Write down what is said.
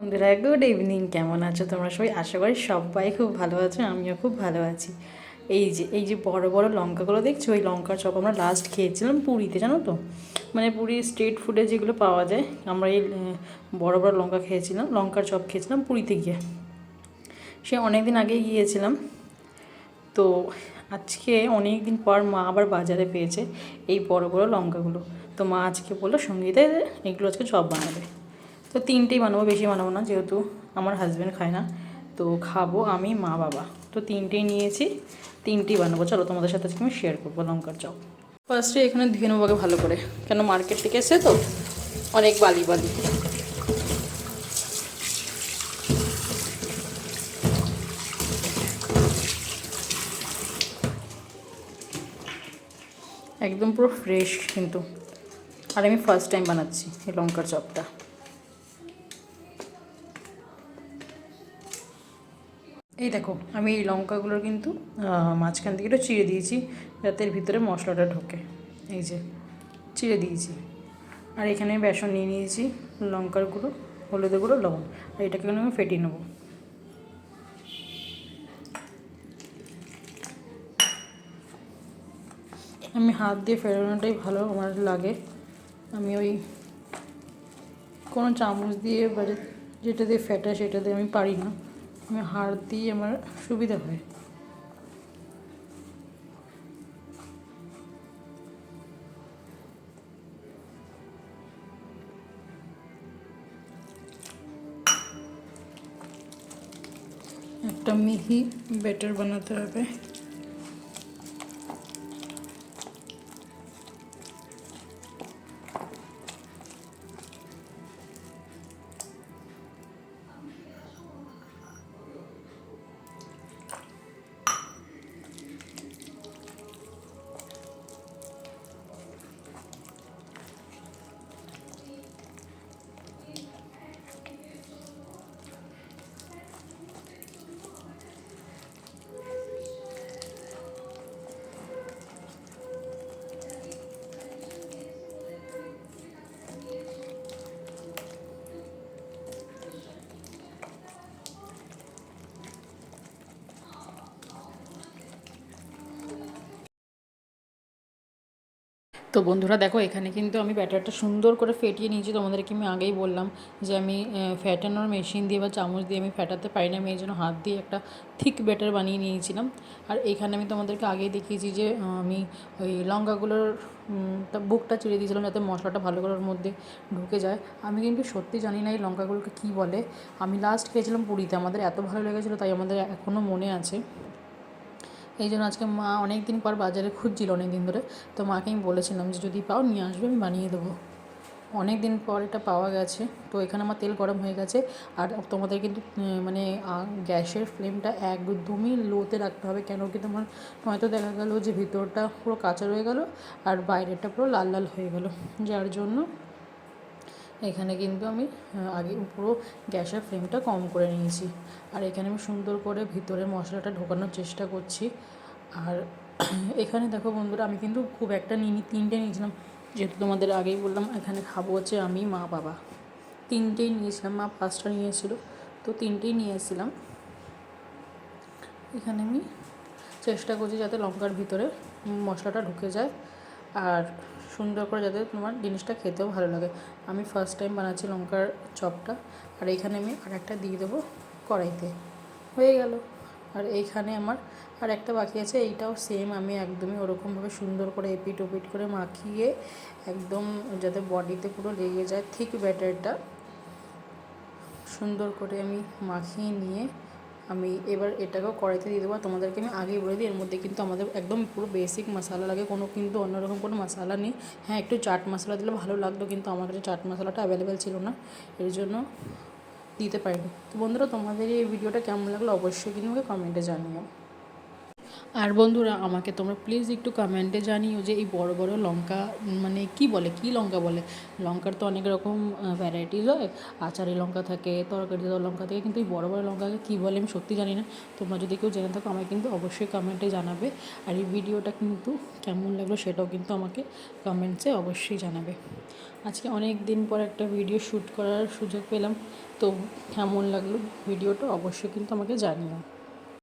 বন্ধুরা good evening কেমন আছো তোমরা সবাই? আশা করি সবাই খুব ভালো আছো, আমিও খুব ভালো আছি। এই যে এই যে বড় বড় লঙ্কাগুলো দেখছ? ওই লঙ্কার চপ আমরা লাস্ট খেয়েছিলাম পুরীতে, জানো তো? মানে পুরীর স্ট্রিট ফুডে যেগুলো পাওয়া যায়, আমরা এই বড় বড় লঙ্কা খেয়েছিলাম, লঙ্কার চপ খেয়েছিলাম পুরীতে গিয়ে। সে অনেক দিন আগেই গিয়েছিলাম। তো আজকে অনেক দিন পর মা আবার বাজারে পেয়েছে এই বড় বড় লঙ্কাগুলো। তো মা আজকে বলল সঙ্গীতে এগুলো আজকে চপ বানাবে। তো তিনটেই বানাবো, বেশি বানাবো না, যেহেতু আমার হাজব্যান্ড খায় না। তো খাব আমি মা বাবা। তো তিনটেই নিয়েছি, তিনটেই বানাবো। চলো তোমাদের সাথে আমি শেয়ার করব, লঙ্কার চপ। ফার্স্টে এখানে ধুয়ে নেব আগে ভালো করে, কেন মার্কেট থেকে এসে তো? অনেক বালি বালি। একদম পুরো ফ্রেশ কিন্তু। আর আমি ফার্স্ট টাইম বানাচ্ছি এই লঙ্কার চপটা। এই দেখো, আমি এই লঙ্কাগুলোর কিন্তু মাঝখান থেকে একটু চিড়ে দিয়েছি, যাতে এর ভিতরে মশলাটা ঢোকে। এই যে, চিড়ে দিয়েছি। আর এখানে বেসন নিয়ে নিয়েছি, লঙ্কার গুঁড়ো, হলুদের গুঁড়ো, লবণ। আর এটাকে আমি ফেটিয়ে নেব। আমি হাত দিয়ে ফেরানোটাই ভালো, আমার লাগে। আমি ওই কোনো চামচ দিয়ে, বা যেটা দিয়ে ফেটা সেটা দিয়ে আমি পারি না। আমি হাড় দিয়ে আমার সুবিধা হয়। একটা মিহি ব্যাটার বানাতে হবে। তো বন্ধুরা দেখো, এখানে কিন্তু আমি ব্যাটারটা সুন্দর করে ফেটিয়ে নিয়েছি। তোমাদেরকে আমি আগেই বললাম যে আমি ফ্যাটানোর মেশিন দিয়ে বা চামচ দিয়ে আমি ফ্যাটাতে পারি না আমি এই জন্য হাত দিয়ে একটা থিক ব্যাটার বানিয়ে নিয়েছিলাম। আর এখানে আমি তোমাদেরকে আগেই দেখিয়েছি যে আমি ওই লঙ্কাগুলোর বুকটা চিড়ে দিয়েছিলাম যাতে মশলাটা ভালো করে ওর মধ্যে ঢুকে যায়। আমি কিন্তু সত্যি জানি না এই লঙ্কাগুলোকে কী বলে। আমি লাস্ট খেয়েছিলাম পুরীতে। আমাদের এত ভালো লেগেছিলো, তাই আমাদের এখনও মনে আছে। এই জন্য আজকে মা অনেক দিন পর বাজারে খুঁজছিল অনেক দিন ধরে। তো মাকে আমি বলেছিলাম যে, যদি পাও নিয়ে আসবে, আমি বানিয়ে দেবো। অনেক দিন পর এটা পাওয়া গেছে। তো এখানে আমার তেল গরম হয়ে গেছে। আর তোমাদের কিন্তু মানে গ্যাসের ফ্লেমটা একদমই লোতে রাখতে হবে। কেন কি তোমার হয়তো দেখা গেলো যে, ভিতরটা পুরো কাঁচা রয়ে গেল আর বাইরেটা পুরো লাল লাল হয়ে গেল। যার জন্য এখানে কিন্তু আমি আগে পুরো গ্যাসের ফ্লেমটা কম করে নিয়েছি। আর এখানে আমি সুন্দর করে ভিতরে মশলাটা ঢোকানোর চেষ্টা করছি। আর এখানে দেখো বন্ধুরা, আমি কিন্তু খুব একটা নিইনি তিনটে নিয়েছিলাম। যেহেতু তোমাদের আগেই বললাম, এখানে খাব হচ্ছে আমি মা বাবা। তিনটেই নিয়েছিলাম, মা পাঁচটা নিয়েছিল, তো তিনটেই নিয়ে এসেছিলাম এখানে আমি চেষ্টা করছি যাতে লঙ্কার ভিতরে মশলাটা ঢুকে যায়। আর সুন্দর করে যাতে তোমার জিনিসটা খেতেও ভালো লাগে। আমি ফার্স্ট টাইম বানাচ্ছি লঙ্কার চপটা, আর এইখানে আমি আর একটা দিয়ে দেবো কড়াইতে। হয়ে গেল। আর এইখানে আমার আর একটা বাকি আছে, এইটাও সেম আমি একদমই ওরকমভাবে সুন্দর করে এপিট ওপিট করে মাখিয়ে একদম যাতে বডিতে পুরো লেগে যায়, ঠিক ব্যাটারটা সুন্দর করে আমি মাখিয়ে নিয়ে আমি এবার এটাকেও কড়াইতে দিয়ে দেবো। তোমাদেরকে আমি আগেই বলে দিই, এর মধ্যে কিন্তু আমাদের একদম পুরো বেসিক মশলা লাগে। কোনো কিন্তু অন্যরকম কোনো মশলা নেই। হ্যাঁ একটু চাট মশলা দিলে ভালো লাগতো, কিন্তু আমার কাছে চাট মশলাটা অ্যাভেলেবেল ছিল না। এর জন্য দিতে পারিনি। তো বন্ধুরা, তোমাদের এই ভিডিওটা কেমন লাগল অবশ্যই কিন্তু আমাকে কমেন্টে জানিও। আর বন্ধুরা, আমাকে তোমরা প্লিজ একটু কমেন্টে জানিও যে এই বড় বড় লঙ্কা মানে কি বলে, কি লঙ্কা বলে? লঙ্কার তো অনেক রকম ভ্যারাইটিস হয়। আচারি লঙ্কা থাকে তরকারি লঙ্কা থাকে, কিন্তু এই বড় বড় লঙ্কাকে কী বলে আমি সত্যি জানি না। তোমরা যদি কেউ জেনে থাকো আমাকে কিন্তু অবশ্যই কমেন্টে জানাবে। আর এই ভিডিওটা কিন্তু কেমন লাগল সেটাও কিন্তু আমাকে কমেন্টসে অবশ্যই জানাবে। আজকে অনেক দিন পর একটা ভিডিও শ্যুট করার সুযোগ পেলাম। তো কেমন লাগল ভিডিওটা অবশ্যই কিন্তু আমাকে জানিও।